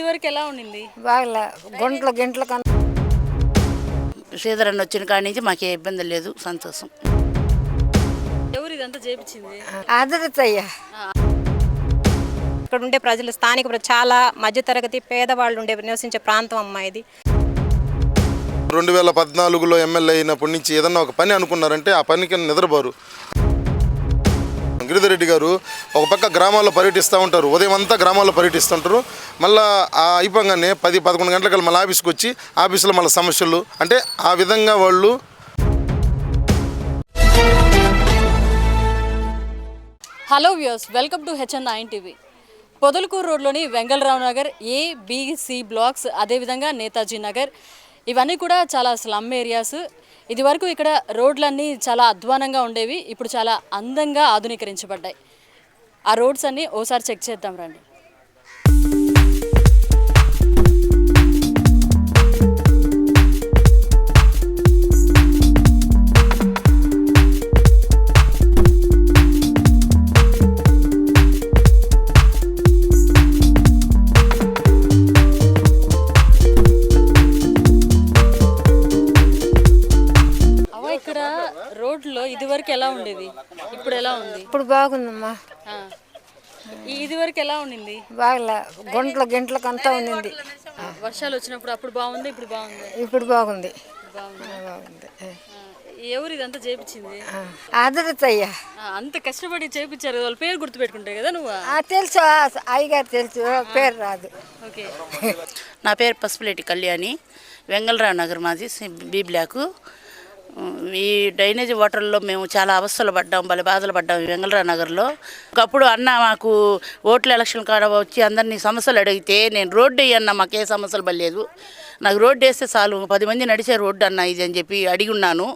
ఇది వరకు ఎలా ఉండింది? బాగలే గుంటలు గింటలు కన్నా శ్రీధరన్ వచ్చిన కాడి నుంచి మాకు ఏ ఇబ్బంది లేదు సంతోషం. ఎవరు ఇదంతా చేపించింది? అదృతయ్యా ఇక్కడ ఉండే ప్రజలు స్థానిక ప్ర- చాలా మధ్యతరగతి పేదవాళ్ళు ఉండే నివసించే ప్రాంతం అమ్మా ఇది. రెండు వేల పద్నాలుగులో ఎమ్మెల్యే అయినప్పటి నుంచి ఏదన్నా ఒక పని అనుకున్నారంటే ఆ పనికి నిద్రపోరు. గిరిధర్ రెడ్డి గారు ఒక పక్క గ్రామాల్లో పర్యటిస్తూ ఉంటారు. ఉదయం అంతా గ్రామాల్లో పర్యటిస్తుంటారు మళ్ళీ ఆ అయిపోగానే పది పదకొండు గంటలకు మళ్ళీ ఆఫీస్కి వచ్చి ఆఫీసులో మళ్ళీ సమస్యలు. అంటే ఆ విధంగా వాళ్ళు hello views welcome to H N nine TV. Podalakuru రోడ్లోని Vengalarao Nagar A B C blocks అదేవిధంగా నేతాజీ నగర్ ఇవన్నీ కూడా చాలా స్లమ్ ఏరియాస్ ఇదివరకు ఇక్కడ రోడ్లన్నీ చాలా అధ్వానంగా ఉండేవి ఇప్పుడు చాలా అందంగా ఆధునీకరించబడ్డాయి. ఆ రోడ్స్ అన్నీ ఓసారి చెక్ చేద్దాం రండి. రోడ్లో ఇది వరకు ఎలా ఉండేది? ఇప్పుడు ఎలా ఉంది? ఇప్పుడు బాగుందమ్మా. ఆ. ఈ- ఇది వరకు ఎలా ఉండింది? బాగలే. గుంటలు గింటలకు అంతా ఉండింది. వర్షాలు వచ్చినప్పుడు అప్పుడు బాగుంది? ఇప్పుడు బాగుంది? ఇప్పుడు బాగుంది. బాగుంది? బాగుంది. ఆ, ఎవరు ఇదంతా చేపించింది? అదృతయ్యా ఆ, అంత కష్టపడి చేపించారు కదా, వాళ్ళ పేరు గుర్తుపెట్టుకుంటాయి కదా నువ్వు? తెలుసు. అయ్యగారు తెలుసు. పేరు రాదు. ఓకే. నా పేరు పసుపులేటి కళ్యాణి. వెంగళరావు నగర్ మాది సి- బి బ్లాకు. ఈ డ్రైనేజీ వాటర్లో మేము చాలా అవస్థలు పడ్డాం భలే బాధలు పడ్డాం వెంగళరా వెంగళరావు నగర్లో. ఒకప్పుడు అన్న మాకు ఓట్ల ఎలక్షన్ కాడ వచ్చి అందరినీ సమస్యలు అడిగితే నేను రోడ్డు వేయన్న మాకు ఏ సమస్యలు పడలేదు. నాకు రోడ్డు వేస్తే చాలు పది మంది నడిచే రోడ్డు అన్న ఇది అని చెప్పి అడిగి ఉన్నాను.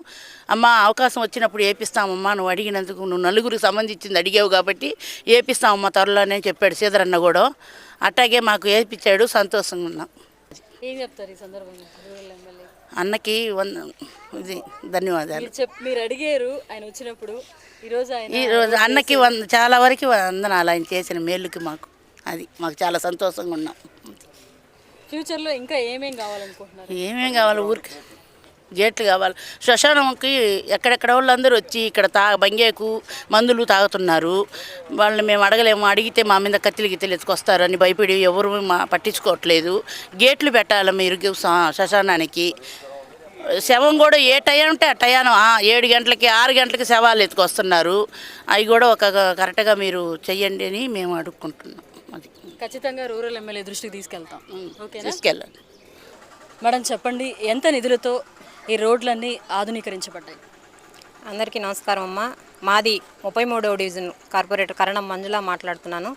అమ్మ అవకాశం వచ్చినప్పుడు వేపిస్తామమ్మా నువ్వు అడిగినందుకు నువ్వు నలుగురికి సంబంధించింది అడిగావు కాబట్టి వేపిస్తామమ్మా త్వరలోనే చెప్పాడు సీదరన్న కూడా. అట్టాగే మాకు వేపించాడు సంతోషంగా ఉన్నాం. ఏం చెప్తారు ఈ సందర్భంగా అన్నకి ఇది ధన్యవాదాలు. మీరు చెప్ మీరు అడిగారు ఆయన వచ్చినప్పుడు. ఈరోజు ఆయన ఈరోజు అన్నకి వంద చాలా వరకు వందనాలు ఆయన చేసిన మేలుకి మాకు. అది మాకు చాలా సంతోషంగా ఉన్నాం. ఫ్యూచర్లో ఇంకా ఏమేం కావాలనుకుంటున్నారు? ఏమేం కావాలి ఊరికి? గేట్లు కావాలి. శ్మశానంకి ఎక్కడెక్కడ వాళ్ళందరూ వచ్చి ఇక్కడ తా బంగేకు మందులు తాగుతున్నారు. వాళ్ళని మేము అడగలేము. అడిగితే మా మీద కత్తిలి గిత్తెలు ఎత్తుకొస్తారని భయపడి ఎవరు మా పట్టించుకోవట్లేదు. గేట్లు పెట్టాలి మీరు శ్మ- శ్మశానానికి. శవం కూడా ఏ టైం అంటే ఆ టయాను ఏడు గంటలకి ఆరు గంటలకి శవాలు ఎత్తుకొస్తున్నారు. అవి కూడా ఒక కరెక్ట్గా మీరు చెయ్యండి అని మేము అడుక్కుంటున్నాం. అది. ఖచ్చితంగా రూరల్ ఎమ్మెల్యే దృష్టికి తీసుకెళ్తాం. తీసుకెళ్ళండి. మేడం చెప్పండి ఎంత నిధులతో ఈ రోడ్లన్నీ ఆధునీకరించబడ్డాయి. అందరికీ నమస్కారం అమ్మా. మాది ముప్పై మూడవ డివిజన్ కార్పొరేటర్ కరణం మంజుల మాట్లాడుతున్నాను.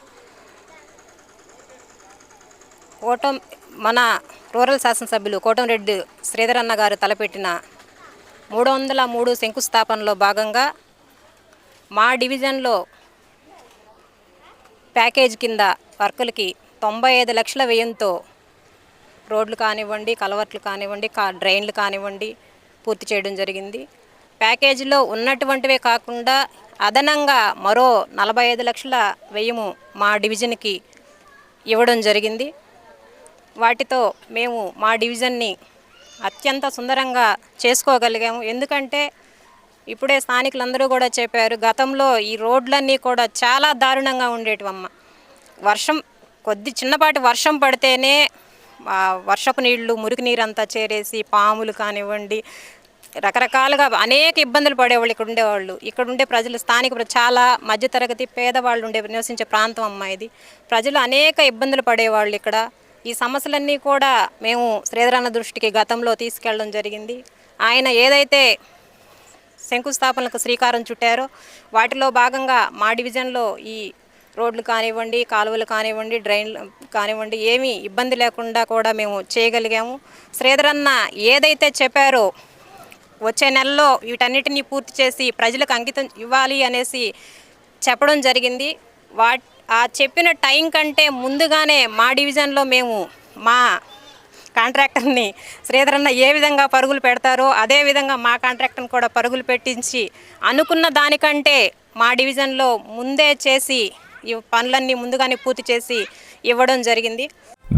కోటం మన రూరల్ శాసనసభ్యులు కోటంరెడ్డి శ్రీధరన్న గారు తలపెట్టిన మూడు వందల మూడు శంకుస్థాపనలో భాగంగా మా డివిజన్లో ప్యాకేజ్ కింద వర్కులకి తొంభై ఐదు లక్షల వ్యయంతో రోడ్లు కానివ్వండి కలవట్లు కానివ్వండి కా డ్రైన్లు కానివ్వండి పూర్తి చేయడం జరిగింది. ప్యాకేజీలో ఉన్నటువంటివే కాకుండా అదనంగా మరో నలభై ఐదు లక్షల వ్యయము మా డివిజన్కి ఇవ్వడం జరిగింది. వాటితో మేము మా డివిజన్ని అత్యంత సుందరంగా చేసుకోగలిగాము. ఎందుకంటే ఇప్పుడే స్థానికులందరూ కూడా చెప్పారు గతంలో ఈ రోడ్లన్నీ కూడా చాలా దారుణంగా ఉండేటివమ్మ. వర్షం కొద్ది చిన్నపాటి వర్షం పడితేనే వర్షపు నీళ్ళు మురికి నీరు అంతా చేరేసి పాములు కానివ్వండి రకరకాలుగా అనేక ఇబ్బందులు పడేవాళ్ళు ఇక్కడ ఉండేవాళ్ళు. ఇక్కడ ఉండే ప్రజలు స్థానిక చాలా మధ్యతరగతి పేదవాళ్ళు ఉండే నివసించే ప్రాంతం అమ్మా ఇది. ప్రజలు అనేక ఇబ్బందులు పడేవాళ్ళు ఇక్కడ. ఈ సమస్యలన్నీ కూడా మేము శ్రీధరన్న దృష్టికి గతంలో తీసుకెళ్ళడం జరిగింది. ఆయన ఏదైతే శంకుస్థాపనలకు శ్రీకారం చుట్టారో వాటిలో భాగంగా మా డివిజన్లో ఈ రోడ్లు కానివ్వండి కాలువలు కానివ్వండి డ్రైన్లు కానివ్వండి ఏమీ ఇబ్బంది లేకుండా కూడా మేము చేయగలిగాము. శ్రీధరన్న ఏదైతే చెప్పారో వచ్చే నెలలో వీటన్నిటిని పూర్తి చేసి ప్రజలకు అంకితం ఇవ్వాలి అనేసి చెప్పడం జరిగింది. వా ఆ చెప్పిన టైం కంటే ముందుగానే మా డివిజన్లో మేము మా కాంట్రాక్టర్ని శ్రీధరన్న ఏ విధంగా పరుగులు పెడతారో అదే విధంగా మా కాంట్రాక్టర్ని కూడా పరుగులు పెట్టించి అనుకున్న దానికంటే మా డివిజన్లో ముందే చేసి ఈ పనులన్నీ ముందుగానే పూర్తి చేసి ఇవ్వడం జరిగింది.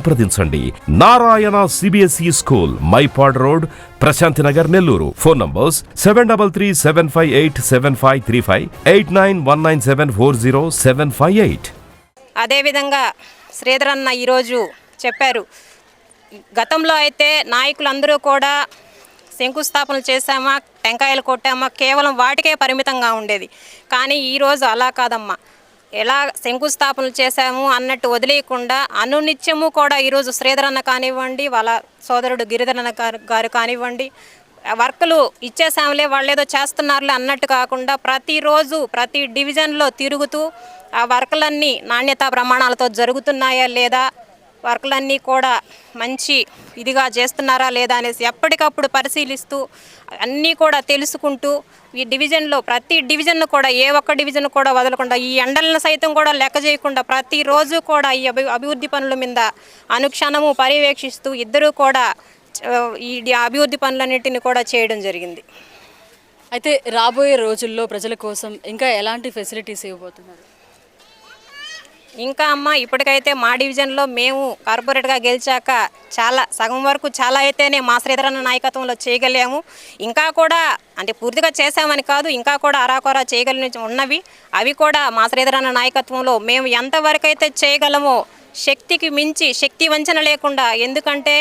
సంప్రదించండి. Narayana CBSE school Mypadu road Prashanti Nagar Nellore. Phone numbers seven double three seven five eight seven five three five eight nine one nine seven four zero seven five eight. అదేవిధంగా శ్రీధర్ అన్న ఈరోజు చెప్పారు. గతంలో అయితే నాయకులందరూ కూడా శంకుస్థాపనలు చేశామా టెంకాయలు కొట్టామా కేవలం వాటికే పరిమితంగా ఉండేది. కానీ ఈరోజు అలా కాదమ్మా. ఎలా శంకుస్థాపనలు చేశాము అన్నట్టు వదిలేయకుండా అనునిత్యము కూడా ఈరోజు శ్రీధర్ అన్న కానివ్వండి వాళ్ళ సోదరుడు గిరిధర్ అన్న గారు- గారు కానివ్వండి వర్కులు ఇచ్చేసాములే వాళ్ళు ఏదో చేస్తున్నారులే అన్నట్టు కాకుండా ప్రతిరోజు ప్రతి డివిజన్లో తిరుగుతూ ఆ వర్కులన్నీ నాణ్యతా ప్రమాణాలతో జరుగుతున్నాయా లేదా వర్కులన్నీ కూడా మంచి ఇదిగా చేస్తున్నారా లేదా అనేసి ఎప్పటికప్పుడు పరిశీలిస్తూ అన్నీ కూడా తెలుసుకుంటూ ఈ డివిజన్లో ప్రతి డివిజన్ కూడా ఏ ఒక్క డివిజన్ కూడా వదలకుండా ఈ ఎండలను సైతం కూడా లెక్క చేయకుండా ప్రతిరోజు కూడా ఈ అభి అభివృద్ధి పనుల మీద అనుక్షణము పర్యవేక్షిస్తూ ఇద్దరూ కూడా ఈ అభివృద్ధి పనులన్నింటినీ కూడా చేయడం జరిగింది. అయితే రాబోయే రోజుల్లో ప్రజల కోసం ఇంకా ఎలాంటి ఫెసిలిటీస్ ఇవ్వబోతున్నారు? ఇంకా అమ్మ ఇప్పటికైతే మా డివిజన్లో మేము కార్పొరేట్గా గెలిచాక చాలా సగం వరకు చాలా అయితేనే మా శ్రీధరన్న నాయకత్వంలో చేయగలిగాము. ఇంకా కూడా అంటే పూర్తిగా చేశామని కాదు ఇంకా కూడా అరాకొరా చేయగలిగిన ఉన్నవి అవి కూడా మా శ్రీధరన్న నాయకత్వంలో మేము ఎంతవరకు అయితే చేయగలమో శక్తికి మించి శక్తి వంచన లేకుండా ఎందుకంటే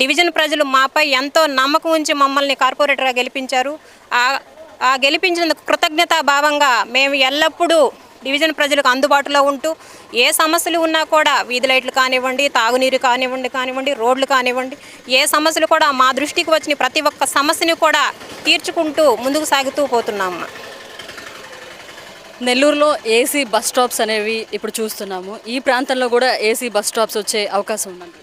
డివిజన్ ప్రజలు మాపై ఎంతో నమ్మకం ఉంచి మమ్మల్ని కార్పొరేటర్గా గెలిపించారు. ఆ ఆ గెలిపించినందుకు కృతజ్ఞతా భావంగా మేము ఎల్లప్పుడూ డివిజన్ ప్రజలకు అందుబాటులో ఉంటూ ఏ సమస్యలు ఉన్నా కూడా వీధి లైట్లు కానివ్వండి తాగునీరు కానివ్వండి కానివ్వండి రోడ్లు కానివ్వండి ఏ సమస్యలు కూడా మా దృష్టికి వచ్చిన ప్రతి ఒక్క సమస్యని కూడా తీర్చుకుంటూ ముందుకు సాగుతూ పోతున్నాము. నెల్లూరులో ఏసీ బస్ స్టాప్స్ అనేవి ఇప్పుడు చూస్తున్నాము. ఈ ప్రాంతంలో కూడా ఏసీ బస్ స్టాప్స్ వచ్చే అవకాశం ఉందండి.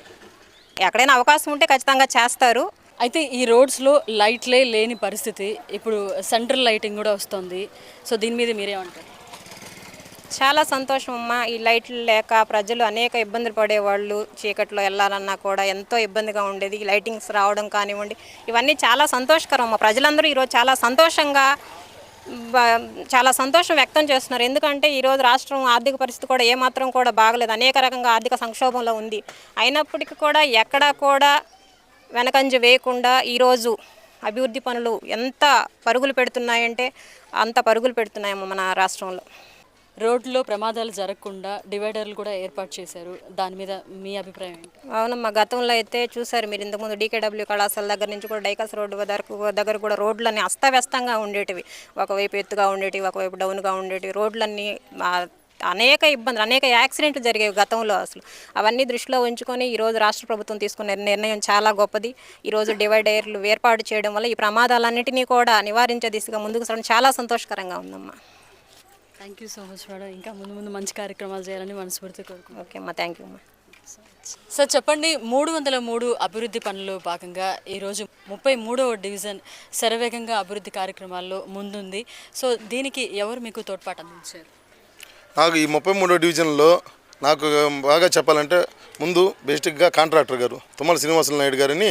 ఎక్కడైనా అవకాశం ఉంటే ఖచ్చితంగా చేస్తారు. అయితే ఈ రోడ్స్లో లైట్లే లేని పరిస్థితి. ఇప్పుడు సెంట్రల్ లైటింగ్ కూడా వస్తుంది. సో దీని మీద మీరేమంటారు? చాలా సంతోషం అమ్మా. ఈ లైట్లు లేక ప్రజలు అనేక ఇబ్బందులు పడేవాళ్ళు. చీకట్లో వెళ్ళాలన్నా కూడా ఎంతో ఇబ్బందిగా ఉండేది. ఈ లైటింగ్స్ రావడం కానివ్వండి ఇవన్నీ చాలా సంతోషకరం అమ్మా. ప్రజలందరూ ఈరోజు చాలా సంతోషంగా చాలా సంతోషం వ్యక్తం చేస్తున్నారు. ఎందుకంటే ఈరోజు రాష్ట్రం ఆర్థిక పరిస్థితి కూడా ఏమాత్రం కూడా బాగలేదు. అనేక రకంగా ఆర్థిక సంక్షోభంలో ఉంది. అయినప్పటికీ కూడా ఎక్కడా కూడా వెనకంజ వేయకుండా ఈరోజు అభివృద్ధి పనులు ఎంత పరుగులు పెడుతున్నాయంటే అంత పరుగులు పెడుతున్నాయమ్మ మన రాష్ట్రంలో. రోడ్లో ప్రమాదాలు జరగకుండా డివైడర్లు కూడా ఏర్పాటు చేశారు. దాని మీద మీ అభిప్రాయం ఏంటి? అవునమ్మా గతంలో అయితే చూసారు మీరు ఇంతకుముందు డీకేడబ్ల్యూ కళాశాల దగ్గర నుంచి కూడా డైకాస్ రోడ్డు వరకు దగ్గర కూడా రోడ్లన్నీ అస్తవ్యస్తంగా ఉండేటివి. ఒకవైపు ఎత్తుగా ఉండేటివి ఒకవైపు డౌన్గా ఉండేటివి. రోడ్లన్నీ అనేక ఇబ్బందులు అనేక యాక్సిడెంట్లు జరిగేవి గతంలో అసలు. అవన్నీ దృష్టిలో ఉంచుకొని ఈరోజు రాష్ట్ర ప్రభుత్వం తీసుకున్న నిర్ణయం చాలా గొప్పది. ఈరోజు డివైడర్లు ఏర్పాటు చేయడం వల్ల ఈ ప్రమాదాలన్నింటినీ కూడా నివారించే దిశగా ముందుకు సాగడం చాలా సంతోషకరంగా ఉందమ్మా. Thank you so much madam ఇంకా ముందు ముందు మంచి కార్యక్రమాలు చేయాలని మనస్ఫూర్తి కోరుకుంటున్నాను ఓకే అమ్మా థ్యాంక్ యూ అమ్మా సార్ చెప్పండి మూడు వందల మూడు అభివృద్ధి పనుల్లో భాగంగా ఈరోజు ముప్పై మూడవ డివిజన్ శరవేగంగా అభివృద్ధి కార్యక్రమాల్లో ముందుంది. సో దీనికి ఎవరు మీకు తోడ్పాటు అందించారు? నాకు ఈ ముప్పై మూడో డివిజన్లో నాకు బాగా చెప్పాలంటే ముందు బేసిక్గా కాంట్రాక్టర్ గారు తుమ్మల శ్రీనివాసులు నాయుడు గారిని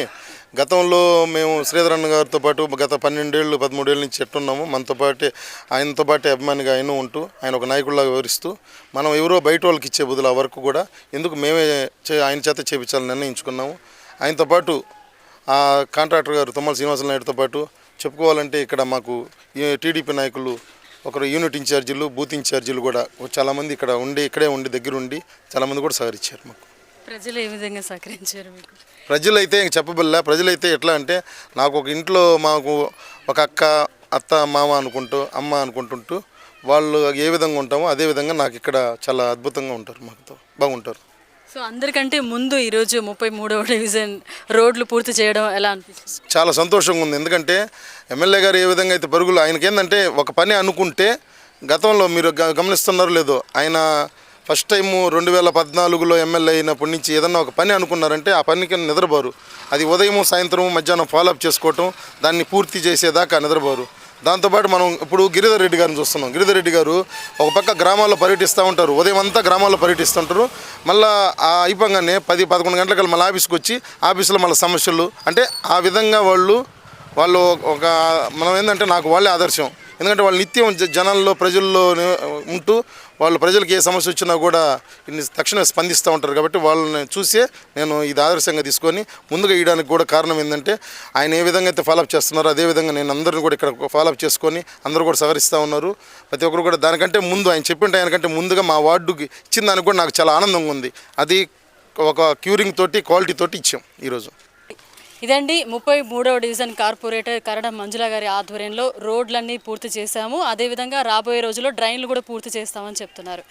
గతంలో మేము శ్రీధరన్న గారితో పాటు గత పన్నెండేళ్ళు పదమూడేళ్ళ నుంచి ఎట్టున్నాము. మనతో పాటే ఆయనతో పాటే అభిమానిగా ఆయన ఉంటూ ఆయన ఒక నాయకుడిలాగా వివరిస్తూ మనం ఎవరో బయట వాళ్ళకి ఇచ్చే బదులు ఆ వర్క్ కూడా ఎందుకు మేమే చే ఆయన చేత చేపించాలని నిర్ణయించుకున్నాము. ఆయనతో పాటు ఆ కాంట్రాక్టర్ గారు తుమ్మల శ్రీనివాసులు నాయుడుతో పాటు చెప్పుకోవాలంటే ఇక్కడ మాకు టీడీపీ నాయకులు ఒకరు యూనిట్ ఇన్ఛార్జీలు బూత్ ఇన్ఛార్జీలు కూడా చాలామంది ఇక్కడ ఉండి ఇక్కడే ఉండి దగ్గర ఉండి చాలామంది కూడా సహకరించారు మాకు. ప్రజలు ఏ విధంగా సహకరించారు మీకు? ప్రజలైతే ఇంక చెప్పబల్లా ప్రజలైతే ఎట్లా అంటే నాకు ఒక ఇంట్లో మాకు ఒక అక్క అత్త మామ అనుకుంటూ అమ్మ అనుకుంటుంటూ వాళ్ళు ఏ విధంగా ఉంటామో అదే విధంగా నాకు ఇక్కడ చాలా అద్భుతంగా ఉంటారు మాకుతో. బాగుంటారు. సో అందరికంటే ముందు ఈరోజు ముప్పై మూడవ డివిజన్ రోడ్లు పూర్తి చేయడం ఎలా అనిపిస్తుంది? చాలా సంతోషంగా ఉంది. ఎందుకంటే ఎమ్మెల్యే గారు ఏ విధంగా అయితే పరుగులు ఆయనకి ఏంటంటే ఒక పని అనుకుంటే గతంలో మీరు గ- గమనిస్తున్నారో లేదో ఆయన ఫస్ట్ టైం రెండు వేల పద్నాలుగులో ఎమ్మెల్యే అయినప్పటి నుంచి ఏదన్నా ఒక పని అనుకున్నారంటే ఆ పనికి నిద్రపోరు. అది ఉదయం సాయంత్రం మధ్యాహ్నం ఫాలోఅప్ చేసుకోవటం దాన్ని పూర్తి చేసేదాకా నిద్రపోరు. దాంతోపాటు మనం ఇప్పుడు గిరిధర్ రెడ్డి గారిని చూస్తున్నాం. గిరిధర్ రెడ్డి గారు ఒక పక్క గ్రామాల్లో పర్యటిస్తూ ఉంటారు. ఉదయం అంతా గ్రామాల్లో పర్యటిస్తుంటారు. మళ్ళీ ఆ అయిపోగానే పది పదకొండు గంటలకి మళ్ళీ ఆఫీస్కి వచ్చి ఆఫీసులో మళ్ళీ సమస్యలు. అంటే ఆ విధంగా వాళ్ళు వాళ్ళు ఒక మనం ఏంటంటే నాకు వాళ్ళే ఆదర్శం. ఎందుకంటే వాళ్ళు నిత్యం జ- జనాల్లో ప్రజల్లో ఉంటూ వాళ్ళు ప్రజలకు ఏ సమస్య వచ్చినా కూడా తక్షణమే స్పందిస్తూ ఉంటారు కాబట్టి వాళ్ళని చూసే నేను ఇది ఆదర్శంగా తీసుకొని ముందుగా ఇవ్వడానికి కూడా కారణం ఏంటంటే ఆయన ఏ విధంగా అయితే ఫాలోఅప్ చేస్తున్నారో అదే విధంగా నేను అందరిని కూడా ఇక్కడ ఫాలోఅప్ చేసుకొని అందరూ కూడా సహకరిస్తూ ఉన్నారు. ప్రతి ఒక్కరు కూడా దానికంటే ముందు ఆయన చెప్పిన ఆయనకంటే ముందుగా మా వార్డుకి ఇచ్చిన దానికి కూడా నాకు చాలా ఆనందంగా ఉంది. అది ఒక క్యూరింగ్ తోటి క్వాలిటీ తోటి ఇచ్చాం ఈరోజు. ఇదండి ముప్పై మూడవ డివిజన్ కార్పొరేటర్ కరడ మంజుల గారి ఆధ్వర్యంలో రోడ్లన్నీ పూర్తి చేశాము. అదేవిధంగా రాబోయే రోజుల్లో డ్రైన్లు కూడా పూర్తి చేస్తామని చెప్తున్నారు.